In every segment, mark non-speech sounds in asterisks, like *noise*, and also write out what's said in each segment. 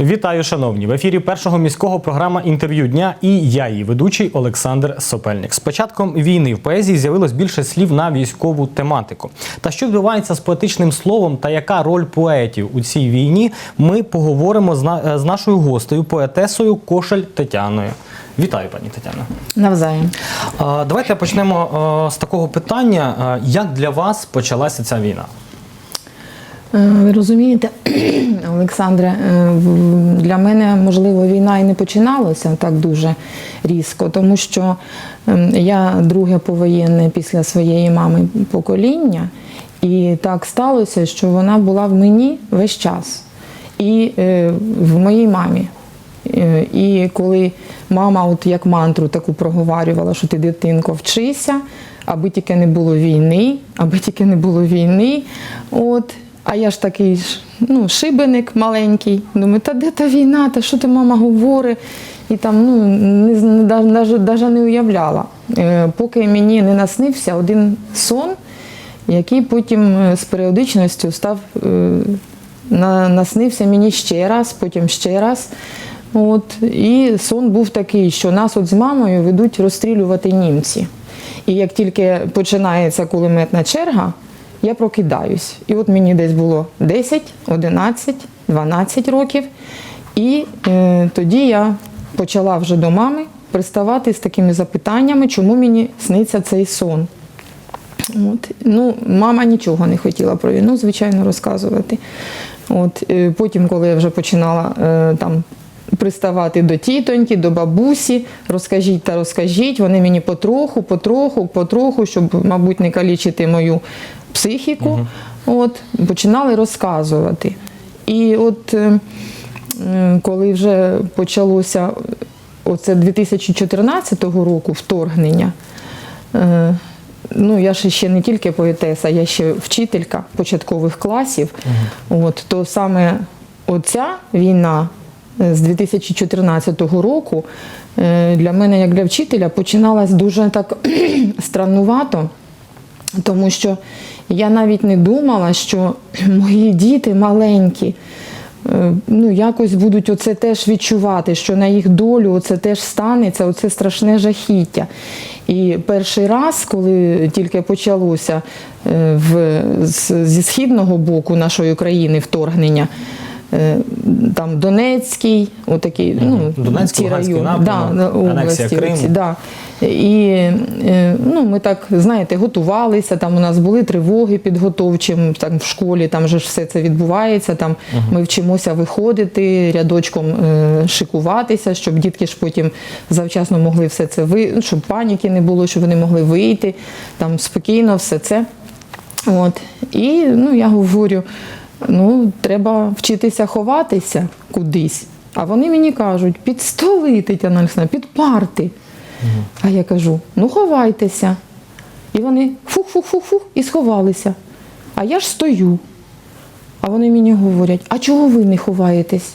Вітаю, шановні! В ефірі першого міського програма інтерв'ю дня і я, її ведучий Олександр Сопельник. З початком війни в поезії з'явилось більше слів на військову тематику. Та що відбувається з поетичним словом та яка роль поетів у цій війні? Ми поговоримо з, з нашою гостею, поетесою Кошель Тетяною. Вітаю, пані Тетяно. Навзаєм. Давайте почнемо з такого питання: як для вас почалася ця війна? Е, Ви розумієте, *clears throat* Олександре, е, для мене, можливо, війна і не починалася так дуже різко, тому що ем, я друге повоєнне після своєї мами покоління, і так сталося, що вона була в мені весь час. І е, в моїй мамі. І коли мама, от як мантру таку проговорювала, що ти дитинко вчися, аби тільки не було війни, аби тільки не було війни. От. А я ж такий ну, шибеник маленький. Думаю, та де та війна, та що ти мама говорить? І там ну, не, не, уявляла. Е, поки мені не наснився один сон, який потім е, з періодичністю став е, на, наснився мені ще раз, потім ще раз. От, і сон був такий, що нас от з мамою ведуть розстрілювати німці. І як тільки починається кулеметна черга, я прокидаюсь. І от мені десь було 10, 11, 12 років. І е, тоді я почала вже до мами приставати з такими запитаннями, чому мені сниться цей сон. От. Ну, мама нічого не хотіла про війну, звичайно, розказувати. От. е, Потім, коли я вже починала е, там, приставати до тітоньки, до бабусі, розкажіть та розкажіть, вони мені потроху, потроху, потроху, щоб, мабуть, не калічити мою психіку, от, починали розказувати. І от е, коли вже почалося оце 2014 року вторгнення, е, ну я ж ще не тільки поетеса, я ще вчителька початкових класів. От, то саме оця війна з 2014 року е, для мене, як для вчителя, починалась дуже так *clears throat* страннувато. Тому що я навіть не думала, що *clears throat* мої діти маленькі, е, ну якось будуть оце теж відчувати, що на їх долю оце теж станеться, оце страшне жахіття. І перший раз, коли тільки почалося е, в, з- зі східного боку нашої країни вторгнення, там Донецький, отакий, ну, Донецький, ті Луганський райони, напрямок, да, області, анексія Криму. оці, да. І е, ну, ми так, знаєте, готувалися, там у нас були тривоги підготовчі, м, там в школі там же ж все це відбувається, там ми вчимося виходити, рядочком е, шикуватися, щоб дітки ж потім завчасно могли все це ви, ну, щоб паніки не було, щоб вони могли вийти, там спокійно все це. От. І ну, я говорю, ну, треба вчитися ховатися кудись. А вони мені кажуть, під столи, Тетяна Олександровна, під парти. А я кажу, ну ховайтеся. І вони фух-фух-фух-фух і сховалися. А я ж стою. А вони мені говорять, а чого ви не ховаєтесь?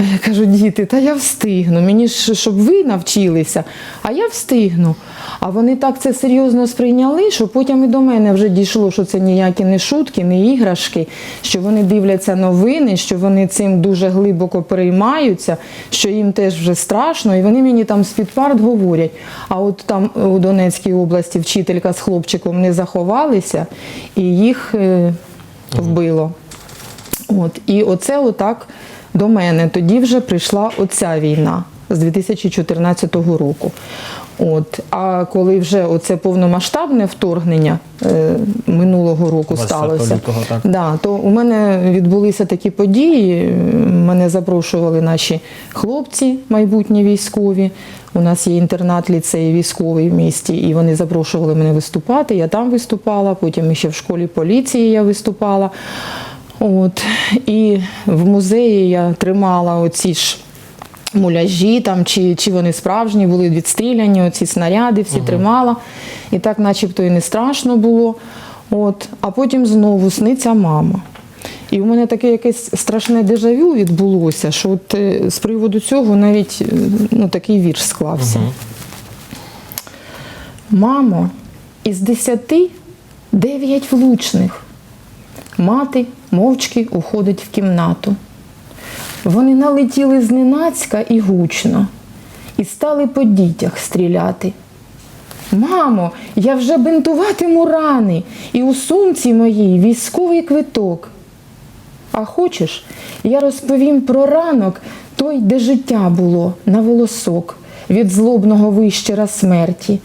А я кажу, діти, та я встигну. Мені ж щоб ви навчилися, а я встигну. А вони так це серйозно сприйняли, що потім і до мене вже дійшло, що це ніякі не шутки, не іграшки, що вони дивляться новини, що вони цим дуже глибоко переймаються, що їм теж вже страшно, і вони мені там з-під парт говорять. А от там у Донецькій області вчителька з хлопчиком не заховалися, і їх е, вбило. От, і оце отак до мене. Тоді вже прийшла оця війна з 2014 року. От, а коли вже оце повномасштабне вторгнення е, минулого року сталося, лютого, так. Да, то у мене відбулися такі події. Мене запрошували наші хлопці, майбутні військові. У нас є інтернат ліцей військовий в місті, і вони запрошували мене виступати. Я там виступала, потім ще в школі поліції я виступала. От. І в музеї я тримала оці ж муляжі, там, чи, чи вони справжні були відстріляні, оці снаряди всі тримала. І так начебто і не страшно було. От. А потім знову сниться мама. І у мене таке якесь страшне дежавю відбулося, що от е, з приводу цього навіть е, ну, такий вірш склався. Мамо, із десяти дев'ять влучних. Мати мовчки уходить в кімнату. Вони налетіли зненацька і гучно, і стали по дітях стріляти. Мамо, я вже бинтуватиму рани, і у сумці моїй військовий квиток. А хочеш, я розповім про ранок той, де життя було на волосок від злобного вищера смерті,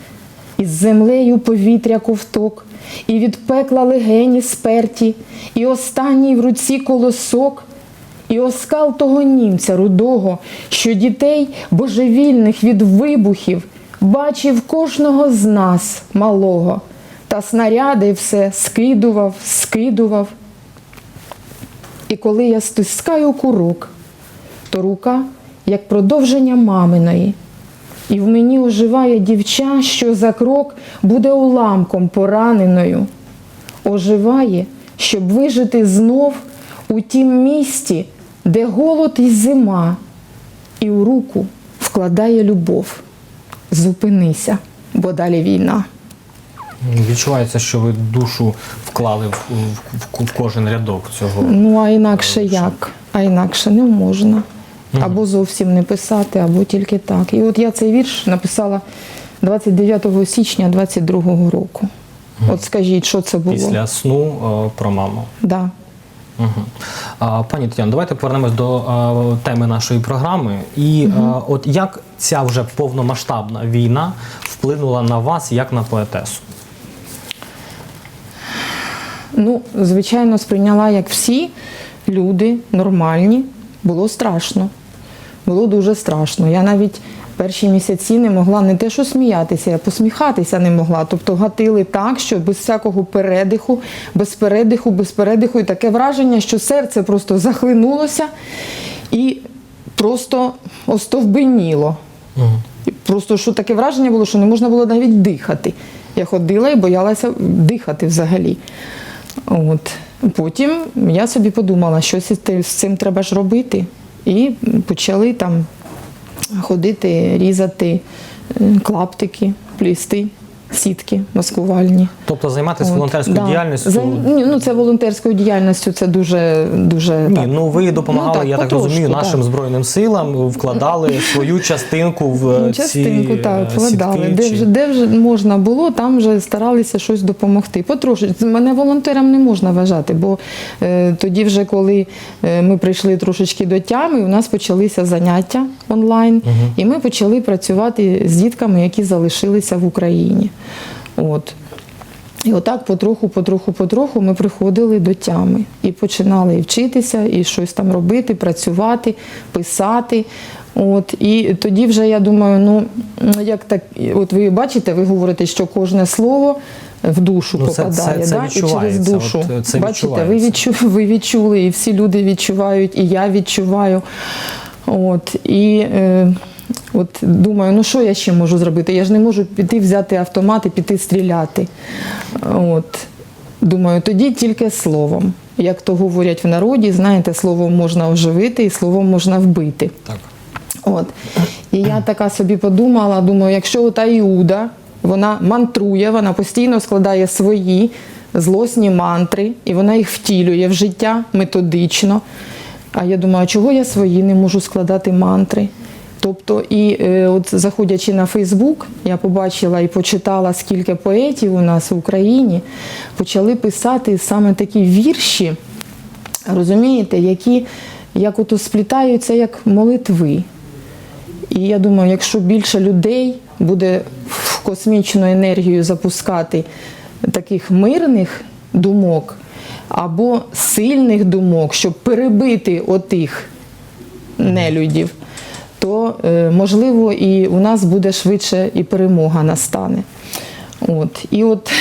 із землею повітря ковток, і від пекла легені сперті, і останній в руці колосок, і оскал того німця рудого, що дітей божевільних від вибухів бачив кожного з нас малого, та снаряди все скидував, скидував. І коли я стискаю курок, то рука як продовження маминої, і в мені оживає дівча, що за крок буде уламком пораненою. Оживає, щоб вижити знов у тім місті, де голод і зима, і у руку вкладає любов. Зупинися, бо далі війна. Відчувається, що ви душу вклали в, в, в, в кожен рядок цього. Ну, а інакше як? А інакше не можна. Або зовсім не писати, або тільки так. І от я цей вірш написала 29 січня 22-го року. От скажіть, що це було? Після сну е, про маму. Да. Угу. А, пані Тетяно, давайте повернемось до е, теми нашої програми. І е, от як ця вже повномасштабна війна вплинула на вас як на поетесу? Ну, звичайно, сприйняла, як всі люди нормальні. Було страшно. Було дуже страшно. Я навіть перші місяці не могла не те, що сміятися, я посміхатися не могла. Тобто гатили так, що без всякого передиху, без передиху, без передиху. І таке враження, що серце просто захлинулося і просто остовбеніло. І Просто що таке враження було, що не можна було навіть дихати. Я ходила і боялася дихати взагалі. От. Потім я собі подумала, що з цим треба ж робити. І почали там ходити, різати е, клаптики, плісти, сітки маскувальні. Тобто займатися От, волонтерською да. діяльністю? За- ні, ну, це волонтерською діяльністю, це дуже, дуже Ні, так. ну ви допомагали, Ну, я так розумію, нашим так. збройним силам, вкладали свою частинку в Ну, частинку ці так е, вкладали. сітки, Де чи- вже, де вже можна було, там вже старалися щось допомогти. Потрошечки. Мене волонтером не можна вважати, бо е, тоді, вже коли е, ми прийшли трошечки до тями, у нас почалися заняття онлайн, і ми почали працювати з дітками, які залишилися в Україні. От. І отак потроху, потроху, потроху ми приходили до тями і починали і вчитися, і щось там робити, працювати, писати. От, і тоді вже я думаю, ну як так, от ви бачите, ви говорите, що кожне слово в душу Ну, це- попадає, це- це да? і через душу. от, це бачите, ви, відчувається. відчу, ви відчули, і всі люди відчувають, і я відчуваю. От, і е, от думаю, ну що я ще можу зробити? Я ж не можу піти взяти автомат і піти стріляти. От. Думаю, тоді тільки словом. Як то говорять в народі, знаєте, словом можна оживити і словом можна вбити. Так. От. І я така собі подумала, думаю, якщо ота Іуда, вона мантрує, вона постійно складає свої злосні мантри, і вона їх втілює в життя методично. А я думаю, чого я свої не можу складати мантри? Тобто, і е, от заходячи на Фейсбук, я побачила і почитала, скільки поетів у нас в Україні почали писати саме такі вірші, розумієте, які як ото сплітаються як молитви. І я думаю, якщо більше людей буде в космічну енергію запускати таких мирних думок або сильних думок, щоб перебити отих нелюдів, то е, можливо і у нас буде швидше і перемога настане. От. І от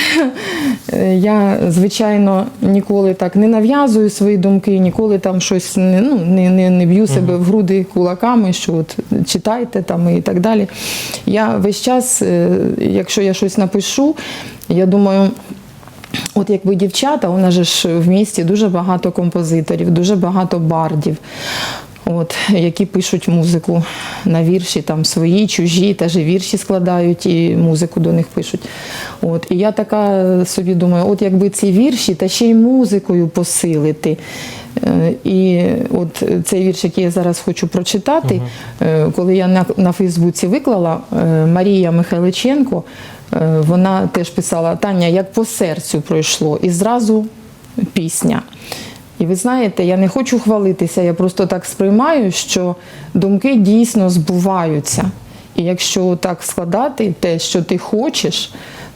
*laughs* е, я, звичайно, ніколи так не нав'язую свої думки, ніколи там щось не, ну, не, не, не б'ю себе в груди кулаками, що от читайте там і так далі. Я весь час, е, якщо я щось напишу, я думаю. От якби дівчата, у нас же ж в місті дуже багато композиторів, дуже багато бардів, от, які пишуть музику на вірші, там свої, чужі, теж вірші складають і музику до них пишуть. От, і я така собі думаю, от якби ці вірші та ще й музикою посилити, Е, І от цей вірш, який я зараз хочу прочитати, е, коли я на, на Фейсбуці виклала, е, Марія Михайличенко, вона теж писала: Таня, як по серцю пройшло, і зразу пісня. І ви знаєте, я не хочу хвалитися, я просто так сприймаю, що думки дійсно збуваються. І якщо так складати те, що ти хочеш,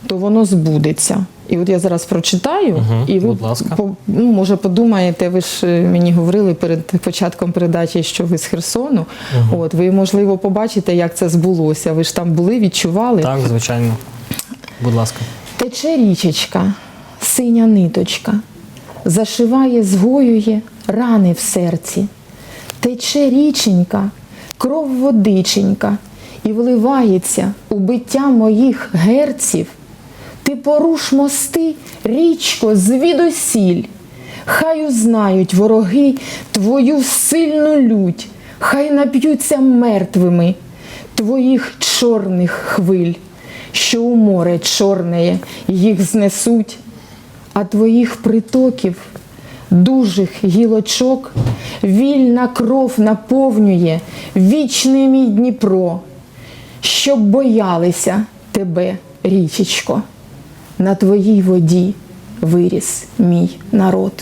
то воно збудеться. І от я зараз прочитаю, Мгм, і ви будь ласка. по- ну, може подумаєте, ви ж е, мені говорили перед початком передачі, що ви з Херсону. От ви можливо побачите, як це збулося. Ви ж там були, відчували. Так, звичайно. Будь ласка. Тече річечка, синя ниточка, зашиває, згоює рани в серці. Тече річенька, кров водиченька, і вливається у биття моїх герців. Ти поруш мости, річко, звідусіль. Хай узнають вороги твою сильну лють, хай нап'ються мертвими твоїх чорних хвиль, що у море чорне їх знесуть, а твоїх притоків, дужих гілочок, вільна кров наповнює вічний мій Дніпро, щоб боялися тебе, річечко, на твоїй воді виріс мій народ.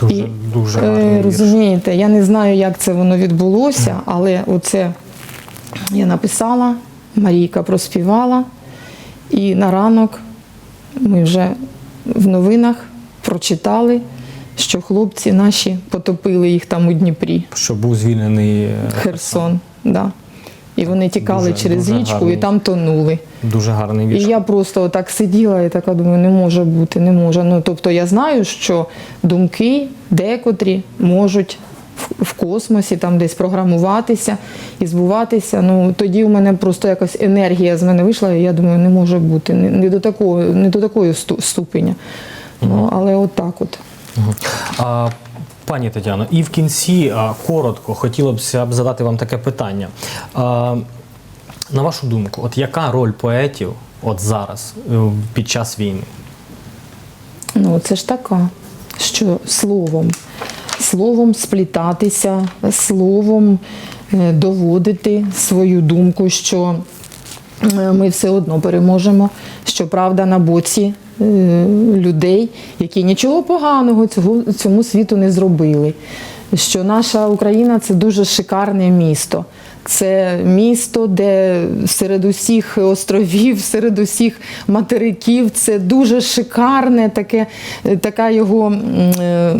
Дуже, І, дуже Е, гарний вірш. Розумієте, я не знаю, як це воно відбулося, але оце я написала, Марійка проспівала, і на ранок ми вже в новинах прочитали, що хлопці наші потопили їх там у Дніпрі, Що був звільнений е, Херсон. Да. І вони тікали Дуже- через дуже річку гарний. і там тонули. Дуже гарний І я просто так сиділа і така думаю, не може бути, не може. Ну тобто я знаю, що думки декотрі можуть в- космосі там десь програмуватися і збуватися. Ну тоді у мене просто якась енергія з мене вийшла, і я думаю, не може бути, не, не до такого, не до такої сту- ступеня. Ну, але от так от. А, пані Тетяно, і в кінці а, коротко хотілося б задати вам таке питання. А, на вашу думку, от яка роль поетів от зараз е, під час війни? Ну, це ж така, що словом, словом сплітатися, словом е, доводити свою думку, що е, ми все одно переможемо, що правда на боці е, людей, які нічого поганого цього, цьому світу не зробили. Що наша Україна це дуже шикарне місто. Це місто, де серед усіх островів, серед усіх материків, це дуже шикарне таке, така його, е,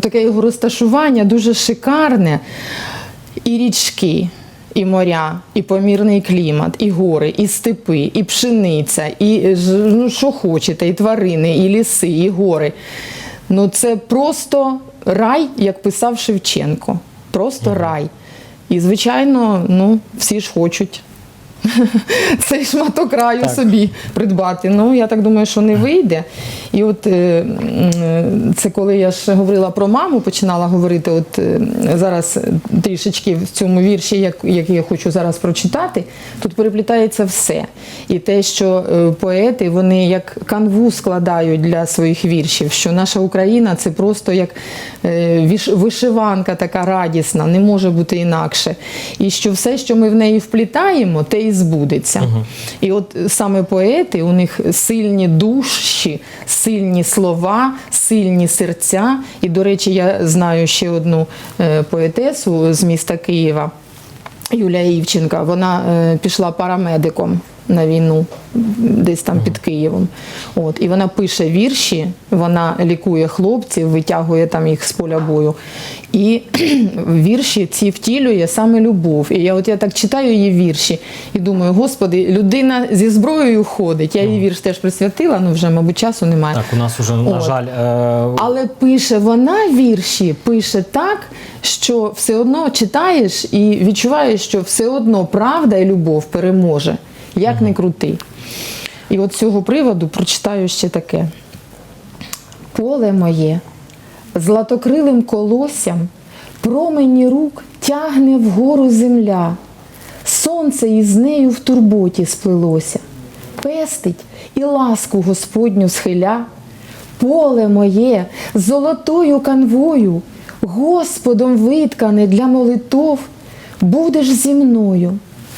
таке його розташування, дуже шикарне. І річки, і моря, і помірний клімат, і гори, і степи, і пшениця, і е, ну, що хочете, і тварини, і ліси, і гори. Ну це просто рай, як писав Шевченко. Просто рай. І, звичайно, ну, всі ж хочуть *laughs* цей шматок раю Так. собі придбати. Ну, я так думаю, що не вийде. І от е, це коли я ж говорила про маму, починала говорити, от е, зараз трішечки в цьому вірші, як, який я хочу зараз прочитати, тут переплітається все. І те, що е, поети вони як канву складають для своїх віршів, що наша Україна це просто як вишиванка така радісна, не може бути інакше. І що все, що ми в неї вплітаємо, те і збудеться. І от саме поети, у них сильні душі, сильні слова, сильні серця. І, до речі, я знаю ще одну е, поетесу з міста Києва. Юлія Івченка, вона е, пішла парамедиком на війну, десь там під Києвом. От, і вона пише вірші, вона лікує хлопців, витягує там їх з поля бою. І *clears throat* вірші ці втілює саме любов. І я от я так читаю її вірші і думаю, господи, людина зі зброєю ходить. Я її вірш теж присвятила, ну вже, мабуть, часу немає. Так, у нас уже, на От. жаль, е, Але пише вона вірші, пише так, що все одно читаєш і відчуваєш, що все одно правда і любов переможе, як не крути. І от з цього приводу прочитаю ще таке. Поле моє, златокрилим колоссям, промені рук тягне вгору земля. Сонце із нею в турботі сплелося, пестить і ласку Господню схиля. поле моє золотою канвою, Господом виткане для молитов, будеш зі мною,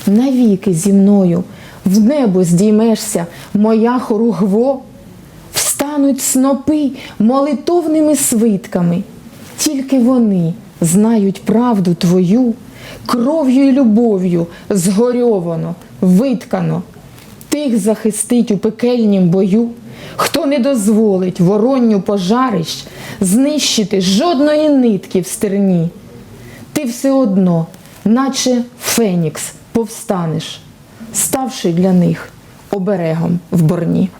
навіки зі мною, в небо здіймешся, моя хоругво, встануть снопи молитовними свитками, тільки вони знають правду твою, кров'ю і любов'ю згорьовано, виткано. Тих захистить у пекельнім бою, хто не дозволить воронню пожарищ знищити жодної нитки в стерні. Ти все одно, наче Фенікс, повстанеш, ставши для них оберегом в борні.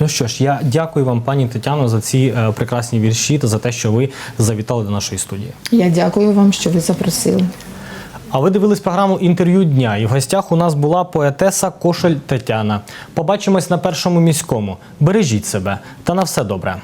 Ну що ж, я дякую вам, пані Тетяно, за ці е, прекрасні вірші та за те, що ви завітали до нашої студії. Я дякую вам, що ви запросили. А ви дивились програму інтерв'ю дня, і в гостях у нас була поетеса Кошель Тетяна. Побачимось на першому міському. Бережіть себе та на все добре.